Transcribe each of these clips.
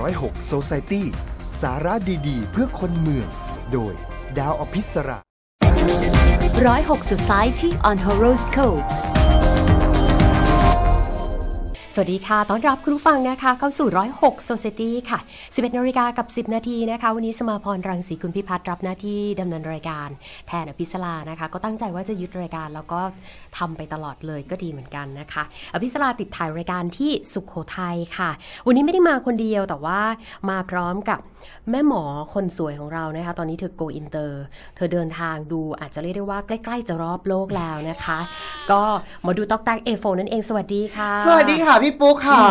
106 Society สาระดีๆ เพื่อคนเมือง โดยดาวอภิสรา106 Society on Horoscope สวัสดีค่ะ ต้อนรับคุณผู้ฟังนะคะ เข้าสู่ร้อยหก Society ค่ะ 11นาฬิกากับ 10 นาทีนะคะ วันนี้สมาพรรังสีคุณพิพัฒน์รับหน้าที่ดำเนินรายการ แทนอภิสรานะคะ ก็ตั้งใจว่าจะยึดรายการแล้วก็ทำไปตลอดเลยก็ดีเหมือนกันนะคะ อภิสราติดถ่ายรายการที่สุขโขทัยค่ะ วันนี้ไม่ได้มาคนเดียวแต่ว่ามาพร้อมกับแม่หมอคนสวยของเรานะคะ ตอนนี้เธอ go inter เธอเดินทางดูอาจจะเรียกได้ว่าใกล้ ๆ จะรอบโลกแล้วนะคะ ก็หมาดูตอกแตกเอโฟนั่นเองสวัสดีค่ะ สวัสดีค่ะพี่ปุ๊กค่ะ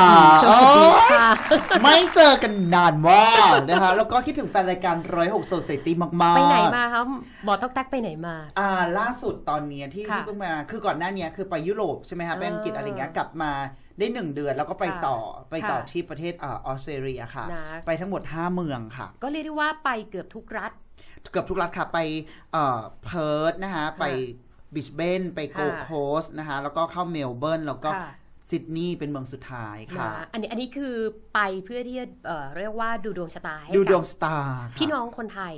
สวัสดีค่ะโอ๊ยไม่เจอกันนานมากนะคะ แล้วก็คิดถึงแฟนรายการร้อยหกโซเซตี้มากๆ ไปไหนมาครับหมอตอกแตกไปไหนมา อ่า ล่าสุดตอนเนี้ยที่ค่ะที่เพิ่งมา คือก่อนหน้าเนี้ยคือไปยุโรปใช่ไหมคะไปอังกฤษอ่าอะไรเงี้ยกลับมาได้หนึ่งเดือนแล้วก็ไปต่อไปต่อค่ะที่ประเทศอ่าออสเตรเลียค่ะนะไปทั้งหมด 5 เมืองค่ะ ก็เรียกได้ว่าไปเกือบทุกรัฐ เกือบทุกรัฐค่ะไปเอ่อเพิร์ธนะคะไปบิชเบนไปโกค่ะโคสนะคะแล้วก็เข้าเมลเบิร์นแล้วก็ค่ะ ซิดนีย์เป็นเมืองสุดท้ายค่ะนะอันนี้อันนี้คือไปเพื่อที่จะเอ่อเรียกว่าดูดวงชะตาให้ดูดกัวงสตาร์ค่ะพี่น้องคนไทย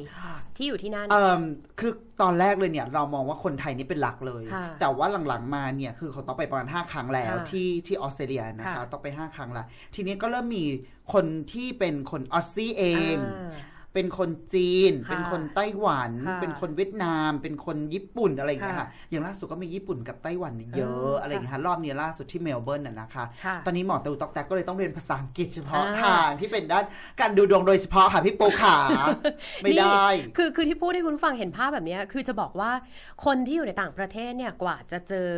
ที่อยู่ที่นั่น เอ่อคือตอนแรกเลยเนี่ยเรามองว่าคนไทยนี่เป็นหลักเลย ค่ะแต่ว่าหลังๆมาเนี่ยคือเขาต้องไปประมาณ 5 ครั้งแล้วค่ะที่ที่ออสเตรเลียนะคะค่ะ ต้องไป 5 ครั้งละทีนี้ก็เริ่มมีคนที่เป็นคนออสซี่เอง อ่า เป็นคนจีน ค่ะเป็นคนไต้หวัน ค่ะเป็นคนเวียดนาม เป็นคนญี่ปุ่นอะไรอย่างเงี้ยค่ะ ค่ะอย่างล่าสุดก็มีญี่ปุ่นกับไต้หวันเนี่ยเยอะอ่าอะไรอย่างเงี้ยค่ะรอบนี้ล่าสุดที่เมลเบิร์นน่ะนะคะ ค่ะ ตอนนี้หมอตูตอกแตกก็เลยต้องเรียนภาษาอังกฤษเฉพาะอ่า ทางที่เป็นด้านการดูดวงโดยเฉพาะค่ะพี่ปูขา ไม่ได้ นี่คือคือที่พูดให้คุณฟังเห็นภาพแบบเนี้ยคือจะบอกว่าคนที่อยู่ในต่างประเทศเนี่ยกว่าจะเจอ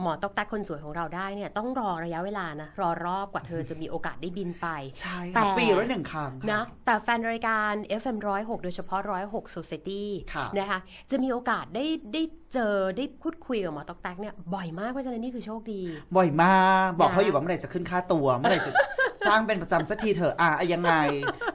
หมอตอกแตกคนสวยของเราได้เนี่ยต้องรอระยะเวลานะรอรอบกว่าเธอจะมีโอกาสได้บินไป ใช่แต่ ค่ะปีละหนึ่งครั้งค่นะแต่แฟนรายการ FM 106 โดยเฉพาะ 106 Society ค่ะนะคะจะมีโอกาสได้ได้เจอได้พูดคุยกับหมอตอกแตกเนี่ยบ่อยมากเพราะฉะนั้นนี่คือโชคดี บ่อยมากบอกนะเขาอยู่ว่าเมื่อไหร่จะขึ้นค่าตัวเมื่อไหร่จะจ้างเป็นประจำสักทีเถอะอะยังไง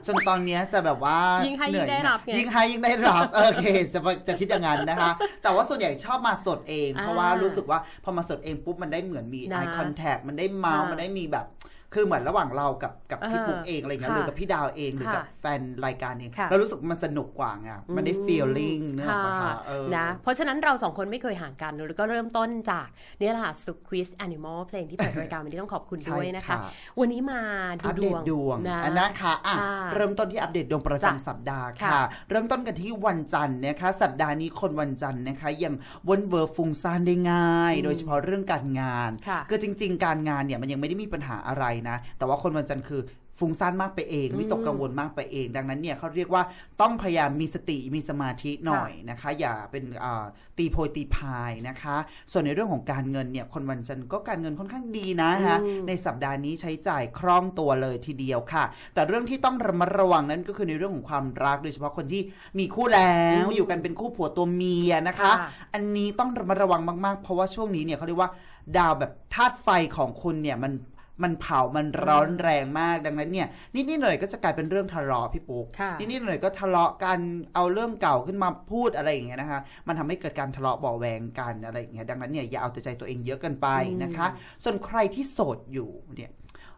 จนตอนเนี้ยจะแบบว่ายิ่งให้เหยิ่นื่งได้รับไงยิ่งให้ยิ่งได้รับ โอเค จะจะคิดอย่างนั้นนะคะ แต่ว่าส่วนใหญ่ชอบมาสดเอง เพราะว่าอ่ารู้รู้สึกว่าพอมาสดเองปุ๊บมันได้เหมือนมีนะ eye contact มันได้เมาส์ค่ะมันได้มีแบบ คือเหมือนระหว่างเรากับกับพี่อ่าปุ๊กเองอะไรเงี้ยค่ะหรือกับพี่ดาวเองหรือกับค่ะแฟนรายการเองค่ะเรารู้สึกมันสนุกกว่าไงมันได้ feeling เนื้ออกปะคะเออนะเพราะฉะนั้นเราสองคนไม่เคยห่างกันแล้วก็เริ่มต้นจากเนี่ยแหละสตุกควิสแอนิมอลเพลงที่เปิดรายการวันนี้ต้องขอบคุณใช่ด้วยนะคะค่ะวันนี้มาดูอัปดเดวตงดวงนะอันนะคะอะค่ะเริ่มต้นที่อัปเดตดวงประจ้ะจำสัปดาห์ค่ะค่ะ เริ่มต้นกันที่วันจันทร์นะคะ สัปดาห์นี้คนวันจันทร์นะคะ ยังวนเวอร์ฟุ้งซ่านได้ง่ายอืมโดยเฉพาะเรื่องการงานค่ะคือจริง ๆ การงานเนี่ยมันยังไม่ได้มีปัญหาอะไรนะ แต่ว่าคนวันจันทร์คือฟุ้งซ่านมากไปเองอืมวิตกกังวลมากไปเอง ดังนั้นเนี่ยเขาเรียกว่าต้องพยายามมีสติมีสมาธิหน่อยนะคะ อย่าเป็นอ่าตีโพยตีพายนะคะ ส่วนในเรื่องของการเงินเนี่ยคนวันจันทร์ก็การเงินค่อนข้างดีนะฮะอืมในสัปดาห์นี้ใช้จ่ายคล่องตัวเลยทีเดียวค่ะ แต่เรื่องที่ต้องระมัดระวังนั้นก็คือในเรื่องของความรักโดยเฉพาะคนที่มีคู่แล้วอืมอยู่กันเป็นคู่ผัวตัวเมียนะคะค่ะอันนี้ต้องระมัดระวังมากๆ เพราะว่าช่วงนี้เนี่ยเขาเรียกว่าดาวแบบธาตุไฟของคุณเนี่ยมัน มันเผา มันร้อนแรงมาก ดังนั้นเนี่ย นิดๆหน่อยๆก็จะกลายเป็นเรื่องทะเลาะพี่ปุ๊กค่ะนิดๆหน่อยๆก็ทะเลาะกัน เอาเรื่องเก่าขึ้นมาพูดอะไรอย่างเงี้ยนะคะ มันทำให้เกิดการทะเลาะเบาะแวงกันอะไรอย่างเงี้ย ดังนั้นเนี่ยอย่าเอาแต่ใจตัวเองเยอะเกินไปนะคะ ส่วนใครที่โสดอยู่เนี่ย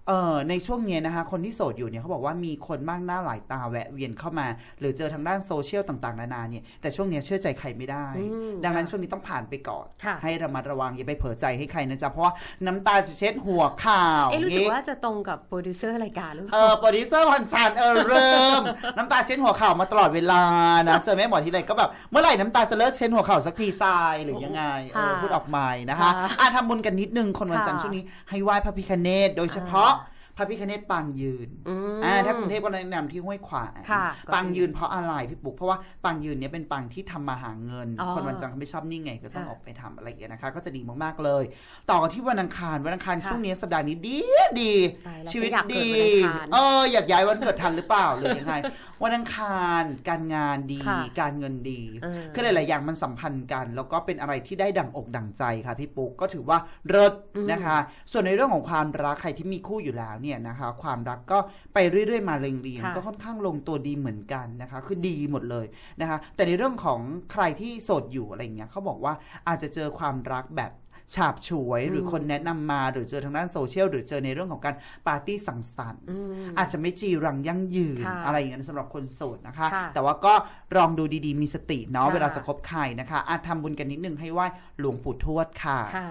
เอ่อในช่วงเนี้ยนะคะ คนที่โสดอยู่เนี่ยเขาบอกว่ามีคนมากหน้าหลายตาแวะเวียนเข้ามา หรือเจอทางด้านโซเชียลต่างๆ นานาเนี่ยแต่ช่วงเนี้ยเชื่อใจใครไม่ได้ อืมดังนั้นค่ะช่วงนี้ต้องผ่านไปก่อน ค่ะ ให้ระมัดระวังอย่าไปเผลอใจให้ใครนะจ๊ะเพราะว่าน้ำตาจะเช็ดหัวข่าวเอ๊ะรู้สึกงี้ว่าจะตรงกับโปรดิวเซอร์รายการหรือเปเอล่า อโปรดิวเซอร์พันจันทร์เออเริ่ม น้ำตาเช็ดหัวเข่ามาตลอดเวลานะเจอแม่หมอทีไรก็แบบเมื่อไหร่น้ำตาจะเลิกเช็ดหัวเข่าสักทีทรายหรือยังไงเออค่ะพูดออกมานะคะค่ะอะทำบุญกันนิดนึงคนวันจันทร์ค่ะ ช่วงนี้ให้ไหว้พระพิคเนตโดยเฉพาะ พระพิคเนตปางยืนอืมอ่าถ้ากรุงเทพก็แนะนำที่ห้วยขวางค่ะปางยืนเพราะอะไรพี่ปุ๊กเพราะว่าปางยืนเนี่ยเป็นปางที่ทำมาหาเงินอ๋อคนวันจันทร์เขาไม่ชอบนิ่งไงก็ต้องค่ะออกไปทำอะไรอย่างเงี้ยนะคะ ก็จะดีมากๆเลย ต่อกันที่วันอังคารวันอังคารค่ะช่วงนี้สัปดาห์นี้ดีดีตายแล้วชีวิตฉันอยากเกิดดีวันอังคารเอออยากย้ายวันเกิดทันหรือเปล่าหรือยังไงวันอังคารการงานดีค่ะการเงินดีเออคือหลายๆอย่างมันสัมพันธ์กัน แล้วก็เป็นอะไรที่ได้ดังอกดังใจค่ะพี่ปุ๊กก็ถือว่าเลิศอืมนะคะ ส่วนในเรื่องของความรักใครที่มีคู่อยู่แล้วเนี่ยนะคะความรักก็ไปเรื่อยๆมาเรียงค่ะๆก็ค่อนข้างลงตัวดีเหมือนกันนะคะคือดีหมดเลยนะคะแต่ในเรื่องของใครที่โสดอยู่อะไรอย่างเงี้ยเขาบอกว่าอาจจะเจอความรักแบบฉาบฉวยหรือคนแนะนำมาหรือเจอทางด้านโซเชียลหรือเจอในเรื่องของการปาร์ตี้สังสรรค์อืมอาจจะไม่จีรังยั่งยืนค่ะอะไรอย่างนั้นสำหรับคนโสดนะคะค่ะแต่ว่าก็ลองดูดีๆ มีสติเนาะค่ะเวลาจะคบใครนะคะ อาจทำบุญกันนิดนึงให้ไหว้หลวงปู่ทวดค่ะค่ะ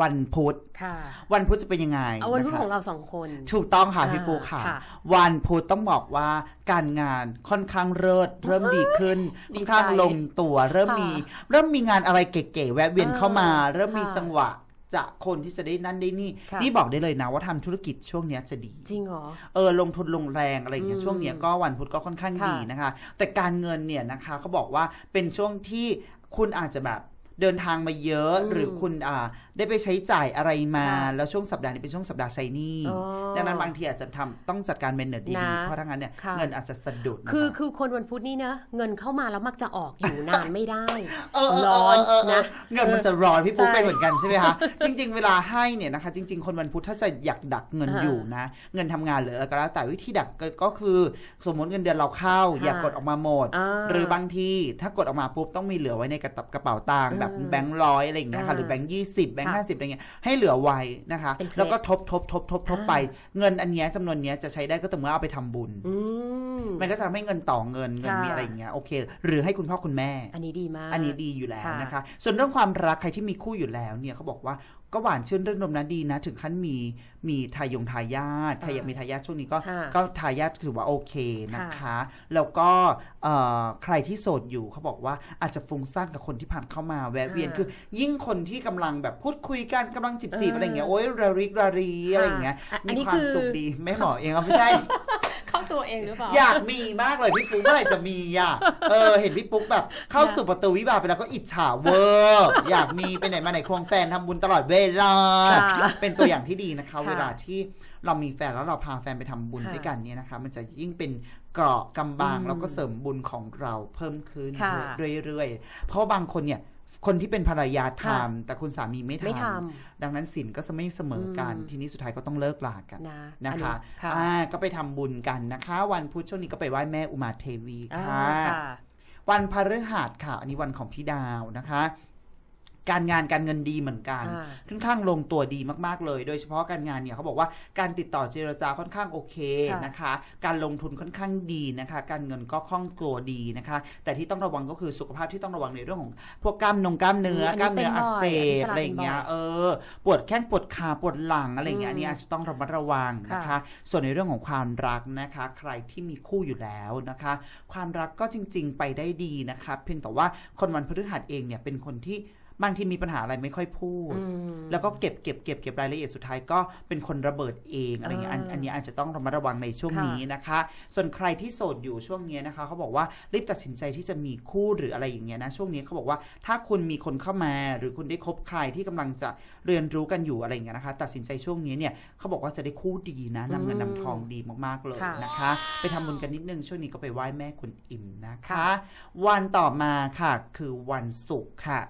วันพุธค่ะวันพุธจะเป็นยังไงเอาวันพุธะคะของเราสองคน ถูกต้องค่ะอ่าพี่ปูค่ะค่ะ วันพุธต้องบอกว่าการงานค่อนข้างเลิศเริ่มดีขึ้นดีค่อนข้างใจลงตัวเริ่มค่ะมี เริ่มมีงานอะไรเก๋ๆแวะเวียนเข้ามาอ่าเริ่มมีค่ะจังหวะจากคนที่จะได้นั่นได้นี่ค่ะนี่บอกได้เลยนะว่าทำธุรกิจช่วงเนี้ยจะดี จริงเหรอ เออลงทุนลงแรงอะไรอย่างเงี้ยอืมช่วงเนี้ยก็วันพุธก็ค่อนข้างค่ะดีนะคะ แต่การเงินเนี่ยนะคะเขาบอกว่าเป็นช่วงที่คุณอาจจะแบบ เดินทางมาเยอะอืมหรือคุณอ่าได้ไปใช้จ่ายอะไรมาค่ะแล้วช่วงสัปดาห์นี้เป็นช่วงสัปดาห์ไซนี่อ๋อดังนั้นบางทีอาจจะทำต้องจัดการเมนเนอร์ดีนะๆเพราะถ้างั้นเนี่ยค่ะเงินอาจจะสะดุดนะคือคะคือคนวันพุธนี่นะเงินเข้ามาแล้วมักจะออกอยู่นานไม่ได้เออเออร้อนเออเออนะเงินมันจะร้อนพี่ปุ๊กใช่เป็นเหมือนกันใช่ไหมคะจริง ๆ เวลาให้เนี่ยนะคะ จริง ๆ คนวันพุธถ้าจะอยากดักเงินอ่าอยู่นะ เงินทำงานหรืออะไรก็แล้วแต่วิธีดักก็ก็คือสมมติเงินเดือนเราเข้าค่ะอย่ากดออกมาหมดอ่าหรือบางทีถ้ากดออกมาปุ๊บต้องมีเหลือไว้ในกระตับกระเป๋าตังค์อืมแบบแบงค์ร้อยอะไรอย่างเงี้ยค่ะอ่าหรือแบงค์ยี่สิบแบงค์ค่ะห้าสิบอะไรเงี้ยให้เหลือไว้นะคะเป็นเคล็ดแล้วก็ทบทบทบทบทบอ่าไป เงินอันเนี้ยจำนวนเนี้ยจะใช้ได้ก็ต่อเมื่อเอาไปทำบุญอื มมันก็จะทำให้เงินต่อเงินเงินค่ะมีอะไรอย่างเงี้ยโอเค หรือให้คุณพ่อคุณแม่ อันนี้ดีมาก อันนี้ดีอยู่แล้วค่ะนะคะ ส่วนเรื่องความรักใครที่มีคู่อยู่แล้วเนี่ยเขาบอกว่าก็หวานชื่นเรื่องนมนะดีนะ ถึงขั้นมีมีทายงทายาทใครอยากมีทายาทช่วงนี้ก็ค่ะก็ทายาทถือว่าโอเคนะคะ แล้วก็เอ่อใครที่โสดอยู่เขาบอกว่าอาจจะฟุ้งซ่านกับคนที่ผ่านเข้ามาแวะเวียนค่ะคือ ยิ่งคนที่กำลังแบบพูดคุยกันกำลังจีบจีบเออออะไรอย่างเงี้ยโอ๊ยระริกระรีอะไรอย่างเงี้ยอะอันมีนี้ความคือสุขดีไม่หมอเองเอาไม่ใช่เข้า ตัวเองหรือเปล่า อยากมีมากเลยพี่ปุ๊กเมื่อไหร่จะมีอะ เออ เห็นพี่ปุ๊กแบบ เข้าสู่ประตูวิวาห์ไปแล้วก็อิจฉาเวอร์อยากมีไปไหนมาไหนควงแฟนทำบุญตลอดเวลา ค่ะเป็นตัวอย่างที่ดีนะคะค่ะเวลาที่เรามีแฟนแล้วเราพาแฟนไปทำบุญค่ะด้วยกันเนี่ยนะคะ มันจะยิ่งเป็นเกราะกำบังอืมแล้วก็เสริมบุญของเราเพิ่มขึ้นค่ะ เรื่อยๆเพราะว่าบางคนเนี่ย คนที่เป็นภรรยาทค่ะำแต่คุณสามีไม่ไม่ททำดังนั้นสินก็จะไม่เสมอกันอืมทีนี้สุดท้ายก็ต้องเลิกลากันำนะนะคะอัค่ะอ่าก็ไปทำบุญกันนะคะ วันพุธช่วงนี้ก็ไปไหว้แม่อุมาเทวีอ่าค่ะค่ะ วันพฤหัสค่ะ อันนี้วันของพี่ดาวนะคะ การงานการเงินดีเหมือนกันอ่าค่อนข้างลงตัวดีมากๆเลย โดยเฉพาะการงานเนี่ยเขาบอกว่าการติดต่อเจรจาค่อนข้างโอเคค่ะนะคะ การลงทุนค่อนข้างดีนะคะ การเงินก็คล่องตัวดีนะคะ แต่ที่ต้องระวังก็คือสุขภาพที่ต้องระวังในเรื่องของพวกกล้ามนงกล้ามเนื้ออันนี้กล้ามเนื้ออักเสเป็นบ่อยบอะไรอย่างเงี้ยเป็นบ่อยเออปวดแข้งปวดขาปวดหลังอะไรอย่างเงี้ยอืมอันนี้อาจจะต้องระมัดระวังนะคะค่ะส่วนในเรื่องของความรักนะคะ ใครที่มีคู่อยู่แล้วนะคะ ความรักก็จริง ๆ ไปได้ดีนะคะ เพียงแต่ว่าคนวันพฤหัสเองเนี่ยเป็นคนที่ บางทีมีปัญหาอะไรไม่ค่อยพูดอืมแล้วก็เก็บเก็บเก็บเก็บรายละเอียดสุดท้ายก็เป็นคนระเบิดเองอะไรเงี้ยอันอ่าอันนี้อาจจะต้องระมัดระวังในช่วงค่ะนี้นะคะ ส่วนใครที่โสดอยู่ช่วงเนี้ยนะคะเขาบอกว่ารีบตัดสินใจที่จะมีคู่หรืออะไรอย่างเงี้ยนะช่วงนี้เขาบอกว่าถ้าคุณมีคนเข้ามา หรือคุณได้คบใครที่กำลังจะเรียนรู้กันอยู่อะไรอย่างเงี้ยนะคะ ตัดสินใจช่วงนี้เนี่ยเขาบอกว่าจะได้คู่ดีนะนำเงินนำทองดีมากๆเลยค่ะนะคะ ไปทำบุญกันนิดนึงช่วงนี้ก็ไปไหว้แม่คุณอิ่มนะคะค่ะวันต่อมาค่ะคือวันศุกร์ค่ะ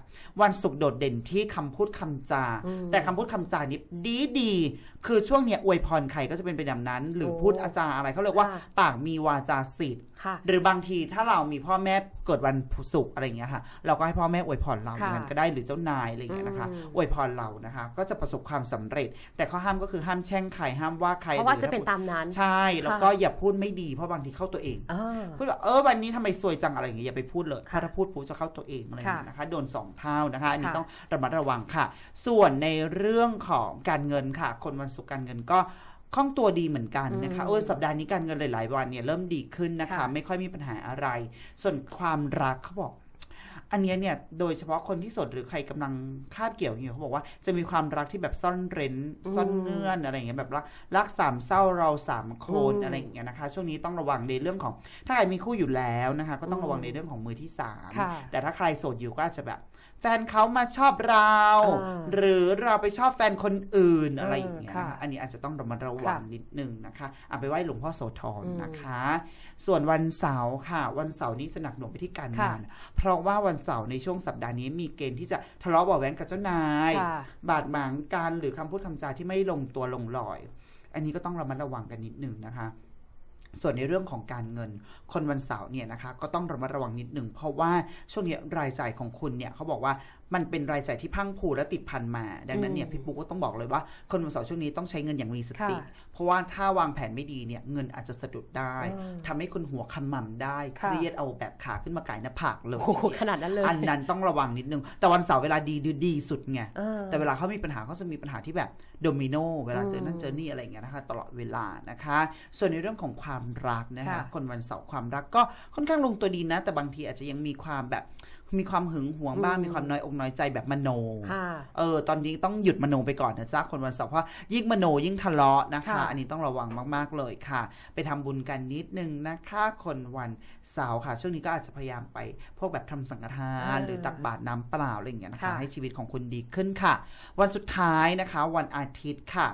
วันศุกร์โดดเด่นที่คำพูดคำจา อืมแต่คำพูดคำจานี้ดีดีๆคือช่วงเนี้ยอวยพรใครก็จะเป็นไปแบบนั้น หรือโอ้พูดอาจาอะไรเขาเรียกว่าค่ะ ปากมีวาจาสิทธิ์ ค่ะ หรือบางทีถ้าเรามีพ่อแม่เกิดวันศุกร์อะไรอย่างเงี้ยค่ะ เราก็ให้พ่อแม่อวยพรเราอค่ะย่างนั้นก็ได้หรือเจ้านายอะไรอย่างเงี้ยนะคะอืม อวยพรเรานะคะ ก็จะประสบความสำเร็จ แต่ข้อห้ามก็คือห้ามแช่งใครห้ามว่าใครเพราะว่าหอจะเป็นถ้ตามนั้น ใช่แล้วก็อย่าพูดไม่ดีเพราะบางทีเข้าตัวเองอ่าพูดแบบเออวันนี้ทำไมซวยจังอะไรอย่างเงี้ยอย่าไปพูดเลยเพค่ะราะถ้าพูดปุ๊บจะเข้าตัวเองอะไรอย่างเงี้ยค่ะนะคะโดนสองเท่านะคะอันนี้ค่ะต้องระมัดระวังค่ะ ส่วนในเรื่องของการเงินค่ะ คนวันศุกร์การเงินก็คล่องตัวดีเหมือนกันนะคะอืมเออสัปดาห์นี้การเงินหลาย ๆ วันเนี่ยเริ่มดีขึ้นนะคะค่ะไม่ค่อยมีปัญหาอะไร ส่วนความรักเขาบอกอันเนี้ยเนี่ยโดยเฉพาะคนที่โสดหรือใครกำลังคาบเกี่ยวอยู่เขาบอกว่าจะมีความรักที่แบบซ่อนเร้นซ่อนเงื่อนอะไรอย่างเงี้ยแบบรักรักสามเศร้าเราสามคนอืมอะไรอย่างเงี้ยนะคะ ช่วงนี้ต้องระวังในเรื่องของ ถ้าใครมีคู่อยู่แล้วนะคะ ก็ต้องระวังในเรื่องของมือที่สามค่ะแต่ถ้าใครโสดอยู่ก็อาจจะแบบ แฟนเขามาชอบเรา อ่าหรือเราไปชอบแฟนคนอื่นเออออะไรอย่างเงี้ยค่ะนะคะอันนี้อาจจะต้องระมัดระวังค่ะนิดนึงนะคะเอาไปไหว้หลวงพ่อโสธรอืมนะคะ ส่วนวันเสาร์ค่ะ วันเสาร์นี้จะหนักหน่วงไปที่การค่ะ งาน เพราะว่าวันเสาร์ในช่วงสัปดาห์นี้มีเกณฑ์ที่จะทะเลาะเบาะแว้งกับเจ้านาย ค่ะ บาดหมางกันหรือคำพูดคำจาที่ไม่ลงตัวลงรอย อันนี้ก็ต้องระมัดระวังกันนิดหนึ่งนะคะ ส่วนในเรื่องของการเงิน คนวันเสาร์เนี่ยนะคะก็ต้องระมัดระวังนิดหนึ่งเพราะว่าช่วงนี้รายจ่ายของคุณเนี่ยเขาบอกว่า มันเป็นรายจ่ายที่พรังพรูและติดพันมา ดังนั้นเนี่ยอืมพี่ปุ๊กก็ต้องบอกเลยว่า คนวันเสาร์ช่วงนี้ต้องใช้เงินอย่างมีสติค่ะเพราะว่าถ้าวางแผนไม่ดีเนี่ยเงินอาจจะสะดุดได้อืมทำให้คุณหัวขมำได้เคค่ะรียดเอาแบบขาขึ้นมาไก่หน้าผากเลยโอ้โหขนาดนั้นเลยอันนั้นต้องระวังนิดนึง แต่วันเสาร์เวลาดีดีดีสุดไงเออแต่เวลาเขามีปัญหาเขาจะมีปัญหาที่แบบโดมิโนเวลาเจอนั่นอืมเจอนี่อะไรอย่างเงี้ยนะคะ ตลอดเวลานะคะ ส่วนในเรื่องของความรักนะคะค่ะคนวันเสาร์ความรักก็ค่อนข้างลงตัวดีนะ แต่บางทีอาจจะยังมีความแบบ มีความหึงหวงบ้างอืมมีความน้อยอกน้อยใจแบบมโนค่ะเออ ตอนนี้ต้องหยุดมโนไปก่อนนะจ๊ะคนวันเสาร์เพราะยิ่งมโนยิ่งทะเลาะนะคะค่ะอันนี้ต้องระวังมากๆเลยค่ะ ไปทำบุญกันนิดนึงนะคะคนวันเสาร์ค่ะ ช่วงนี้ก็อาจจะพยายามไป พวกแบบทำสังฆทานหรือตักบาตรน้ำเปล่าอะไรอย่างเงี้ยนะคะค่ะให้ชีวิตของคุณดีขึ้นค่ะ วันสุดท้ายนะคะ วันอาทิตย์ค่ะ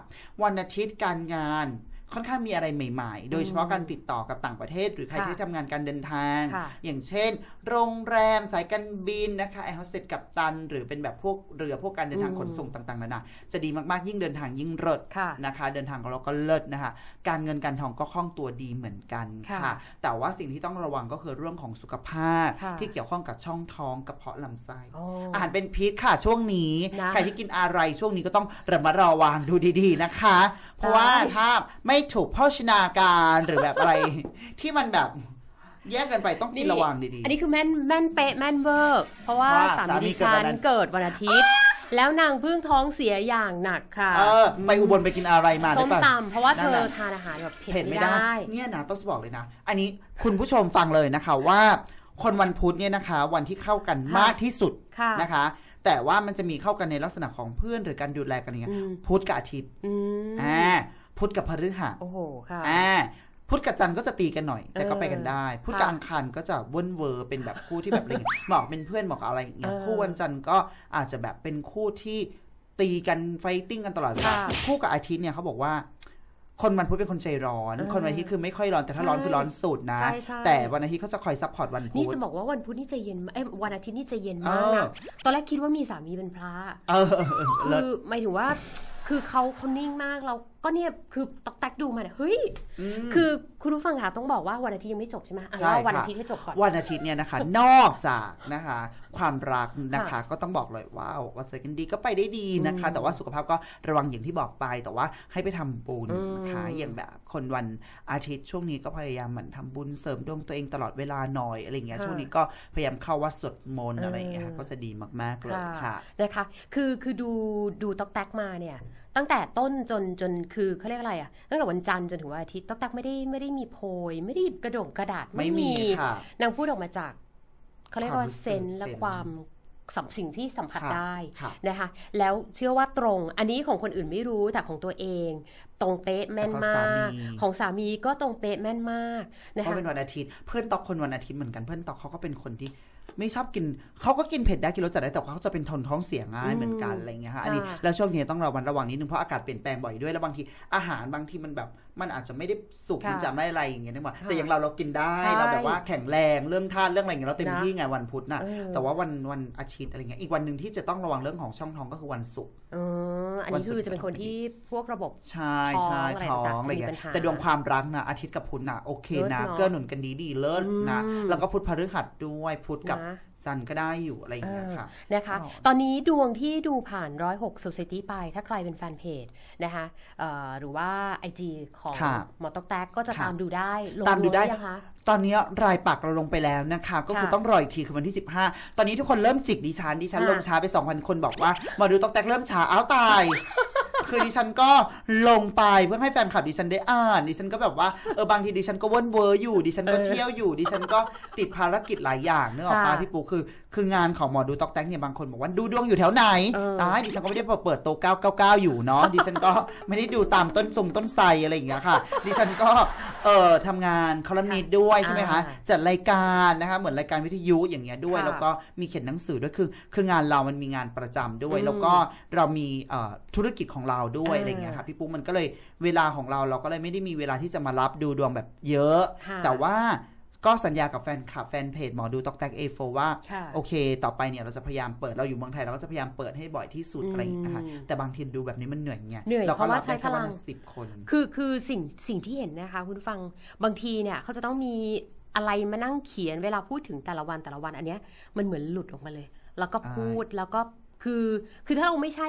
วันอาทิตย์การงาน ค่อนข้างมีอะไรใหม่ ๆ โดยเฉพาะการติดต่อกับต่างประเทศ หรือใครค่ะที่ทำงานการเดินทางค่ะอย่างเช่น โรงแรมสายการบินนะคะแอร์โฮสเตสกับตัน หรือเป็นแบบพวกเรือพวกการเดินทางอืมขนส่งต่างๆนานาจะดีมากๆยิ่งเดินทางยิ่งเลิศค่ะนะคะ เดินทางของเราก็เลิศนะคะ การเงินการทองก็คล่องตัวดีเหมือนกันค่ะค่ะแต่ว่าสิ่งที่ต้องระวังก็คือเรื่องของสุขภาพค่ะที่เกี่ยวข้องกับช่องท้องกระเพาะลำไส้โอ้อาหารเป็นพิษค่ะช่วงนี้นะใครที่กินอะไรช่วงนี้ก็ต้องระมัดระวังดูดี ๆนะคะ เพราะว่าได้ถ้าไม่ถูกโภชนาการหรือแบบอะไร ที่มันแบบแยกกันไปต้องกินระวังดีๆ อันนี้คือแม่นแม่นเป๊ะแม่นเวอร์เพราะว่าว่าสาสามีมีดิฉันเกิดวันอาทิตย์เกิดวันอาทิตย์ แล้วนางเพิ่งท้องเสียอย่างหนักค่ะเออไปอุบลไปกินอะไรมาส้ได้มปะตำเพราะว่าเธนั่นแหอละทานอาหารแบบเผ็เผ็ดดไม่ไม่ได้ได้ เนี่ยนะต้องบอกเลยนะ อันนี้คุณผู้ชมฟังเลยนะคะว่า คนวันพุธเนี่ยนะคะ วันที่เข้ากันค่ะมากที่สุดค่ะนะคะ แต่ว่ามันจะมีเข้ากันในลักษณะของเพื่อนหรือการดูแลกันอย่างเงี้ยอืมพุธกับอาทิตย์อืมอ่า พุธกับพฤหัสโอ้โหค่ะอ่าพุธกับจันทร์ก็จะตีกันหน่อย แต่ก็เออไปกันได้พุธกับค่ะอังคารก็จะว่นเวอร์เป็นแบบคู่ที่แบบอะไรเงี้ยเหมาะเป็นเพื่อนเหมาะกับอะไรอย่างเงี้ยเออคู่วันจันทร์ก็อาจจะแบบเป็นคู่ที่ตีกันไฟติ้งกันตลอดเวลาค่ะคู่กับอาทิตย์เนี่ยเขาบอกว่า คนวันพุธเป็นคนใจร้อนเออคนวันอาทิตย์คือไม่ค่อยร้อนแต่ถ้าร้อนใช่คือร้อนสุดนะใช่ใช่แต่วันอาทิตย์เขาจะคอยซัพพอร์ตวันพุนี่ธจะบอกว่าวันพุธนี่ใจเย็นมากเอ้ยวันอาทิตย์นี่ใจเย็นมากเออนะตอนแรกคิดว่ามีสามีเป็นพระเออเออเออคืเลิศอหมายถึงว่า คือเขาเขานิ่งมากเราก็เนี่ยคือตอกแตกดูมาเนี่ยเฮ้ยมคือคุณผู้ฟังค่ะต้องบอกว่าวันอาทิตย์ยังไม่จบใช่ไหมอะใช่เล่าวันค่ะอาทิตย์ให้จบก่อน วันอาทิตย์เนี่ยนะคะ นอกจากนะคะ ความรักนะคะ ก็ต้องบอกเลยว่าว่าเจอกันดีก็ไปได้ดีนะคะอืมแต่ว่าสุขภาพก็ระวังอย่างที่บอกไปแต่ว่าให้ไปทำบุญอืมนะคะอย่างแบบคนวันอาทิตย์ช่วงนี้ก็พยายามหมั่นทำบุญเสริมดวงตัวเองตลอดเวลาหน่อยอะไรเงี้ยค่ะช่วงนี้ก็พยายามเข้าวัดสวดมนต์เออออะไรเงี้ยค่ะก็จะดีมากๆเลยค่ะนะคะ คือคือดูดูตอกแตกมาเนี่ยตั้งแต่ต้นจนจนคือเขาเรียกอะไรอะตั้งแต่วันจันทร์จนถึงวันอาทิตย์ตอกแตกไม่ได้ไม่ได้มีโพย ไม่ได้กระดงกระดาษไม่มีค่ะนางพูดออกมาจากเขาเรียกความว่ารู้สึกเซนส์และเซนส์ความสัมสิ่งที่สัมผัสค่ะได้ค่ะนะคะ แล้วเชื่อว่าตรง อันนี้ของคนอื่นไม่รู้แต่ของตัวเอง ตรงเป๊ะแม่นของมาสากมีของสามีก็ตรงเป๊ะแม่นมากนะเพราะคะเป็นวันอาทิตย์ เพื่อนตอกคนวันอาทิตย์เหมือนกันเพื่อนตอกเขาก็เป็นคนที่ ไม่ชอบกินเขาก็กินเผ็ดได้กินรสจัดได้แต่เขาจะเป็นทนท้องเสียง่ายอืมเหมือนกันอะไรเงี้ยค่ะอันนี้ค่ะแล้วช่วงนี้ต้องระวังระวังนิดนึงเพราะอากาศเปลี่ยนแปลงบ่อยด้วยแล้วบางทีอาหารบางทีมันแบบมันอาจจะไม่ได้สุกค่ะมันจะไม่อะไรอย่างเงี้ยนึกว่าค่ะแต่อย่างเราเรากินได้ใช่เราแบบว่าแข็งแรงเรื่องธาตุเรื่องอะไรเงี้ยเราเต็มนะที่ไงวันพุธน่ะเออแต่ว่าวันวันอาทิตย์อะไรเงี้ยอีกวันหนึ่งที่จะต้องระวังเรื่องของช่องท้องก็คือวันศุกร์เอออันนี้คือจะเป็นคนที่พวกระบบใช่ใช่ท้ท้อองงอะอะไรไรต่างๆเงี้จะมีปัญหายแต่ดวงความรักนะอาทิตย์กับพุธนะโอเคนะเลิศเนอะเกื้อหนุนกันดีดีๆเลิศนะอืมแล้วก็พุธพฤหัสด้วยพุธกับนะ จันทร์ก็ได้อยู่อะไรอย่างเงี้ยค่ะนะคะอ๋อตอนนี้ดวงที่ดูผ่าน 106 Society ไป ถ้าใครเป็นแฟนเพจนะคะเอ่อหรือว่า IG ของค่ะหมอตอกแตกก็จะค่ะตามดูได้ลงตามดูได้วงหรือยังคะตอนนี้รายปักเราลงไปแล้วนะคะ ก็คือค่ะต้องรออีกทีคือวันที่ 15 ตอนนี้ทุกคนเริ่มจิกดิฉันดิฉันค่ะลงช้าไป 2,000 คนบอกว่าหมาดูตอกแตกเริ่มช้าอ้าวตาย คือดิฉันก็ลงไปเพื่อให้แฟนคลับดิฉันได้อ่านดิฉันก็แบบว่าเออบางทีดิฉันก็ว่นเวอร์อยู่ดิฉันก็เออเที่ยวอยู่ดิฉันก็ติดภารกิจหลายอย่างเนื้อออกมาค่ะพี่ปูคือคืองานของหมอดูตอกแตกเนี่ยบางคนบอกว่าดูดวงอยู่แถวไหนเออตายดิฉันก็ไม่ได้เปิดโตะ999 อยู่เนาะดิฉันก็ไม่ได้ดูตามต้นทรงต้นไทรอะไรอย่างเงี้ยค่ะ ดิฉันก็เอ่อทำงานคอลัมนิสต์ด้วยใช่ไหมคะอ่าจัดรายการนะคะเหมือนรายการวิทยุอย่างเงี้ยด้วยค่ะแล้วก็มีเขียนหนังสือด้วยคือ คืองานเรามันมีงานประจำด้วยอืมแล้วก็เรามีเอ่อธุรกิจของเราด้วยอ่าอะไรอย่างเงี้ยค่ะพี่ปุ๊กมันก็เลยเวลาของเราเราก็เลยไม่ได้มีเวลาที่จะมารับดูดวงแบบเยอะค่ะแต่ว่า ก็สัญญากับแฟนคลับแฟนเพจหมอดูตอกแตกเอโฟว่าค่ะโอเค ต่อไปเนี่ยเราจะพยายามเปิดเราอยู่เมืองไทยเราก็จะพยายามเปิดให้บ่อยที่สุดอืมอะไรอย่างเงี้ยค่ะแต่บางทีดูแบบนี้มันเหนื่อยไงเหนื่อยเราเพก็ราะว่ารับได้ใช้แค่พลัวันงละสิบคน คือคือสิ่งสิ่งที่เห็นนะคะคุณผู้ฟังบางทีเนี่ยเขาจะต้องมีอะไรมานั่งเขียนเวลาพูดถึงแต่ละวันแต่ละวันอันเนี้ยมันเหมือนหลุดออกมาเลย แล้วก็พูดแล้วก็คือคือถ้าเราไม่ใช่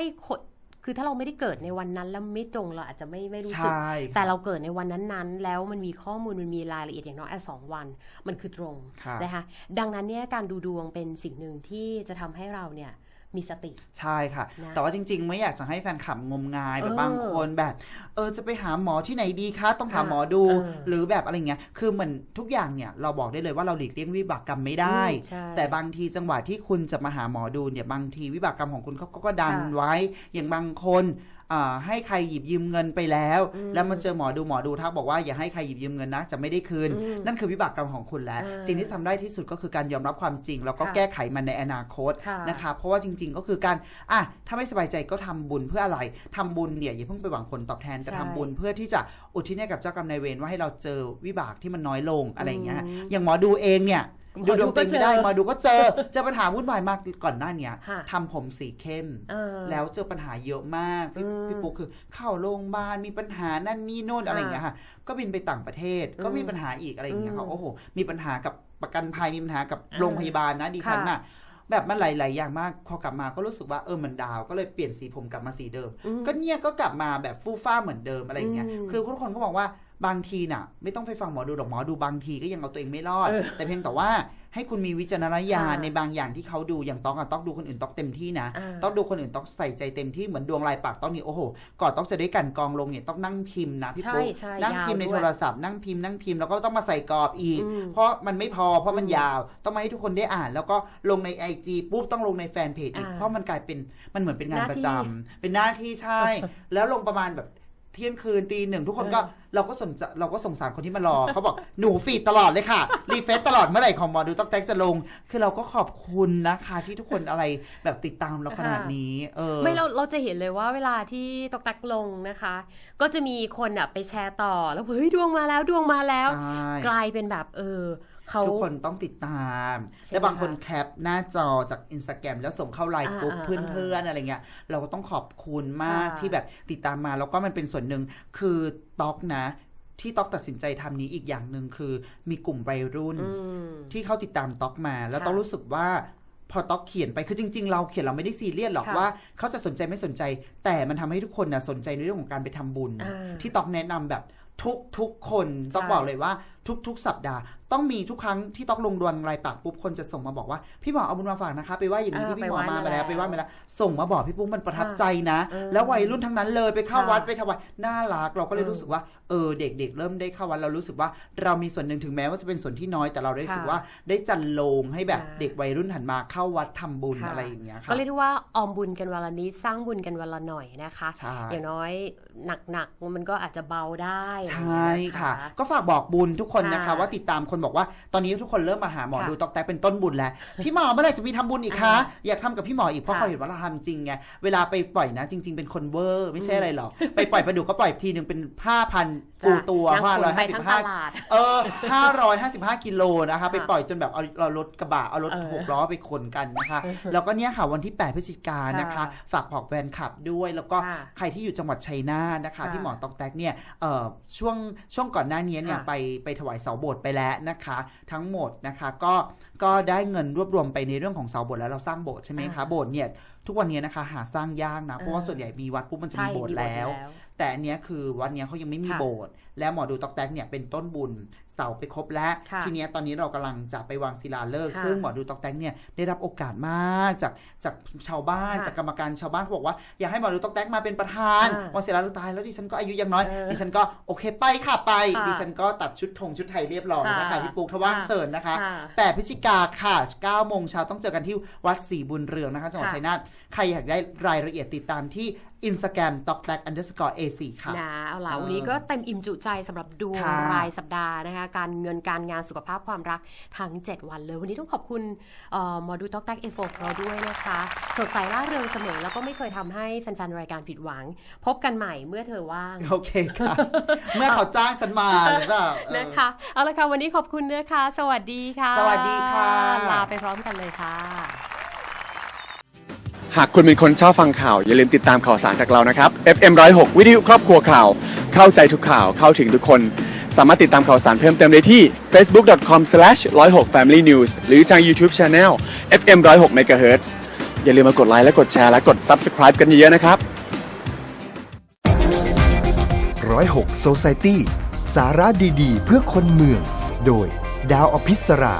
คนคือถ้าเราไม่ได้เกิดในวันนั้นแล้วไม่ตรงเราอาจจะไม่ไม่รู้สึกใช่ค่ะแต่เราเกิดในวันนั้นๆ แล้วมันมีข้อมูลมันมีรายละเอียดอย่างน้อยอะสองวัน มันคือตรงค่ะนะคะดังนั้นเนี่ยการดูดวงเป็นสิ่งหนึ่งที่จะทำให้เราเนี่ย มีสติ ใช่ค่ะนะแต่ว่าจริง ๆ ไม่อยากจะให้แฟนคลับงมงายแบบเออบางคนแบบ เออจะไปหาหมอที่ไหนดีคะต้องถามค่ะหมอดูเออหรือแบบอะไรเงี้ยคือเหมือนทุกอย่างเนี่ยเราบอกได้เลยว่าเราหลีกเลี่ยงวิบากกรรมไม่ได้อืมใช่แต่บางทีจังหวะที่คุณจะมาหาหมอดูเนี่ยบางทีวิบากกรรมของคุณเขาก็ดันค่ะไว้อย่างบางคนอ่า ให้ใครหยิบยืมเงินไปแล้วอืมแล้วมาเจอหมอดูหมอดูทักบอกว่าอย่าให้ใครหยิบยืมเงินนะ จะไม่ได้คืนอืมนั่นคือวิบากกรรมของคุณแล้วอ่าสิ่งที่ทำได้ที่สุดก็คือการยอมรับความจริง แล้วก็ค่ะแก้ไขมันในอนาคตค่ะนะคะเพราะว่าจริง ๆ ก็คือการอะถ้าไม่สบายใจก็ทำบุญเพื่ออะไรทำบุญเนี่ยอย่าเพิ่งไปหวังผลตอบแทนแต่ใช่ทำบุญเพื่อที่จะอุทิศให้กับเจ้ากรรมนายเวรว่าให้เราเจอวิบากที่มันน้อยลงอะไรอย่างเงี้ยอืมอย่างหมอดูเองเนี่ยหม ดูอดดูวงตัวเองไม่ได้ก็เจอหมอดูก็เจอเจอปัญหาวุ่นวายมากก่อนหน้าเนี้ยค่ะทำผมสีเข้มเออแล้วเจอปัญหาเยอะมากพี่อืมพี่ปุ๊กคือเข้าโรงพยาบาลมีปัญหานั่นนี่โน่นอะไรอย่างเงี้ยค่ะ ก็บินไปต่างประเทศก็มีปัญหาอีกอะไรอย่างเงี้ยค่ะอืมโอ้โห มีปัญหากับประกันภัยมีปัญหากับอ่าโรงพยาบาลนะดิฉันค่ะน่ะแบบมันหลายๆอย่างมากพอกลับมาก็รู้สึกว่าเออมันดาว ก็เลยเปลี่ยนสีผมกลับมาสีเดิมอืมก็เนี่ยก็กลับมาแบบฟู่ฟ้าเหมือนเดิมอะไรอย่างเงี้ยอืมคือทุกคนก็บอกว่า บางทีน่ะ ไม่ต้องไปฟังหมอดูดอกหมอดูบางทีก็ยังเอาตัวเองไม่รอดเออแต่เพียงแต่ว่าให้คุณมีวิจารณญาณค่ะในบางอย่างที่เขาดูอย่างต้องอะต้องดูคนอื่นต้องเต็มที่นะอ่าต้องดูคนอื่นต้องใส่ใจเต็มที่เหมือนดวงลายปากต้องนี่โอ้โหก่อนต้องจะได้กลันกรองลงเนี่ยต้องนั่งพิมพ์นะพี่ใช่ปุ๊กใช่นั่งพิมพ์ในยาวโทด้วยรศัพท์นั่งพิมพ์นั่งพิมพ์แล้วก็ต้องมาใส่กรอบอีกอืมเพราะมันไม่พอเพราะมันอืมยาวต้องมาให้ทุกคนได้อ่าน แล้วก็ลงใน IG ปุ๊บต้องลงในแฟนเพจอีกอ่าเพราะมันกลายเป็นมันเหมือนเป็นงานหน้าประที่จำเป็นหน้าที่ใช่ แล้วลงประมาณแบบ เที่ยงคืนตีหนึ่งทุกคนก็เออเราก็สนใจเราก็สงสารคนที่มารอ เขาบอกหนูฟีดตลอดเลยค่ะ รีเฟซตลอดเมื่อไหร่ของหมอดูต้องแท็กจะลง คือเราก็ขอบคุณนะคะที่ทุกคนอะไรแบบติดตามเราขนาดนี้ เออไม่เราเราจะเห็นเลยว่าเวลาที่ตอกตักลงนะคะ ก็จะมีคนอะไปแชร์ต่อแล้วเฮ้ยดวงมาแล้วดวงมาแล้วใช่กลายเป็นแบบเออ เขาทุกคนต้องติดตามใช่และบางคนไหมคะแคปหน้าจอจากอินสตาแกรมแล้วส่งเข้าไลน์กลุ่มอ่าเพื่อนๆอะไรเงี้ย เราก็ต้องขอบคุณมากค่ะที่แบบติดตามมา แล้วก็มันเป็นส่วนหนึ่งคือต็อกนะที่ต็อกตัดสินใจทำนี้อีกอย่างหนึ่งคือ มีกลุ่มวัยรุ่นอืมที่เขาติดตามต็อกมา แล้วค่ะต้องรู้สึกว่าพอต็อกเขียนไปคือจริง ๆ เราเขียนเราไม่ได้ซีเรียสหรอกค่ะว่าเขาจะสนใจไม่สนใจ แต่มันทำให้ทุกคนนะสนใจในเรื่องของการไปทำบุญอ่าที่ต็อกแนะนำแบบทุกทุกคนต้องใช่บอกเลยว่าทุกๆ สัปดาห์ ต้องมีทุกครั้งที่ต้องลงดวงรายปากปุ๊บคนจะส่งมาบอกว่าพี่หมอเอาบุญมาฝากนะคะ ไปไหว่าอย่างนี้เออที่พี่หมอไปไหว้มาไปแล้วมาแล้วไปไหว่ามาแล้วส่งมาบอกพี่ปุ๊กมันประทับค่ะใจนะเออแล้ววัยรุ่นทั้งนั้นเลยไปเข้าค่ะวัดไปถวายน่ารักเราก็เลยเออรู้สึกว่าเออเด็กๆ เริ่มได้เข้าวัดเรารู้สึกว่า เรามีส่วนหนึ่งถึงแม้ว่าจะเป็นส่วนที่น้อยแต่เราได้รู้สึกค่ะว่าได้จันโลงให้แบบค่ะเด็กวัยรุ่นหันมาเข้าวัดทำบุญค่ะอะไรอย่างเงี้ยค่ะก็เรียกได้ว่าออมบุญกันวันละนิดสร้างบุญกันวันละหน่อยนะคะใช่อย่างน้อยหนักๆมันก็อาจจะเบาได้ใช่นค่ะ ก็ฝากบอกบุญทุกคนนะคะค่ะว่าติดตามคนบอกว่าตอนนี้ทุกคนเริ่มมาหาหมอค่ะดูตอกแตกเป็นต้นบุญแล้ว พี่หมอเมื่อไหร่จะมีทำบุญอีกคะอ่าอยากทำกับพี่หมออีกเพราะค่ะเขาเห็นว่าเราทำจริงไงเวลาไปปล่อยนะ จริง ๆ เป็นคนเวอร์ไม่ใช่อะไรหรอกไปปล่อยปลาดุกก็ปล่อยทีหนึ่งเป็นห้าพันปูตัวนางห้าขร้อนยไปห้าสิทั้บงห้าตลาดเออห้าร้อยห้าสิบห้ากิโลนะคะ ไปค่ะปล่อยจนแบบเอาเรารถกระบะเอารถเออหกล้อไปขนกันนะคะ แล้วก็เนี่ยค่ะวันที่ 8 พฤศจิกายนนะคะค่ะฝากบอกแฟนคลับด้วย แล้วก็ค่ะใครที่อยู่จังหวัดชัยนาทนะคะค่ะพี่หมอตอกแตกเนี่ยเอ่อช่วงช่วงก่อนหน้านี้เนี่ยค่ะไปไปถวายเสาโบสถ์ไปแล้วนะคะ ทั้งหมดนะคะ ก็ก็ได้เงินรวบรวมไปในเรื่องของเสาโบสถ์แล้วเราสร้างโบสถ์ใช่ไหมคะอ่าโบสถ์เนี่ยทุกวันนี้นะคะหาสร้างยากนะเพราะว่าเออส่วนใหญ่มีวัดปุ๊บมันจะใช่มีโบสถ์แล้ว แต่อันเนี้ยคือวันเนี้ยเขายังไม่มีค่ะโบสถ์แล้วหมอดูตอกแตกเนี่ยเป็นต้นบุญ เสาไปครบแล้วค่ะทีเนี้ยตอนนี้เรากำลังจะไปวางศิลาฤกษ์ค่ะซึ่งหมอดูตอกแตกเนี่ยได้รับโอกาสมากจากจากชาวบ้านค่ะจากกรรมการชาวบ้านเขาบอกว่าอยากให้หมอดูตอกแตกมาเป็นประธานอ่าวันศิลาฤกษ์ตายแล้วดิฉันก็อายุยังน้อยเออดิฉันก็โอเคไปค่ะไปค่ะดิฉันก็ตัดชุดธงชุดไทยเรียบร้อยนะคะค่ะพี่ปุ๊กทว่างค่ะเชิญนะคะค่ะแปดพฤศจิกาค่ะ9โมงเช้าต้องเจอกันที่วัดศรีบุญเรืองนะคะจังหวัดค่ะชัยนาทใครอยากได้รายละเอียดติดตามที่ Instagram t o k t a k underscore ac ค่ะนะเอาล่ะเออวันนี้ก็เต็มอิ่มจุใจสำหรับดวงค่ะรายสัปดาห์นะคะการเงินการงานสุขภาพความรักทั้ง 7 วันเลย วันนี้ต้องขอบคุณเอ่อหมอดูต๊อกแท็กเอฟโฟเราด้วยนะคะ สดใสร่าเริงเสมอแล้วก็ไม่เคยทำให้แฟนๆ รายการผิดหวัง พบกันใหม่เมื่อเธอว่าง โอเคค่ะ เมื่อเขาจ้างฉันมาหรือเปล่าเออนะคะเอาละค่ะวันนี้ขอบคุณนะคะ สวัสดีค่ะ สวัสดีค่ะลาไปพร้อมกันเลยค่ะ หากคุณเป็นคนชอบฟังข่าว อย่าลืมติดตามข่าวสารจากเรานะครับ FM 106วิทยุครอบครัวข่าว เข้าใจทุกข่าวเข้าถึงทุกคน สามารถติดตามข่าวสารเพิ่มเติมได้ที่ facebook.com/106familynews หรือทาง YouTube Channel FM 106 MHz อย่าลืมมากดไลค์และกดแชร์และกด Subscribe กันเยอะๆนะครับร้อยหกโซซตี้สาระดีๆ เพื่อคนเมือง โดยดาวอภิสรา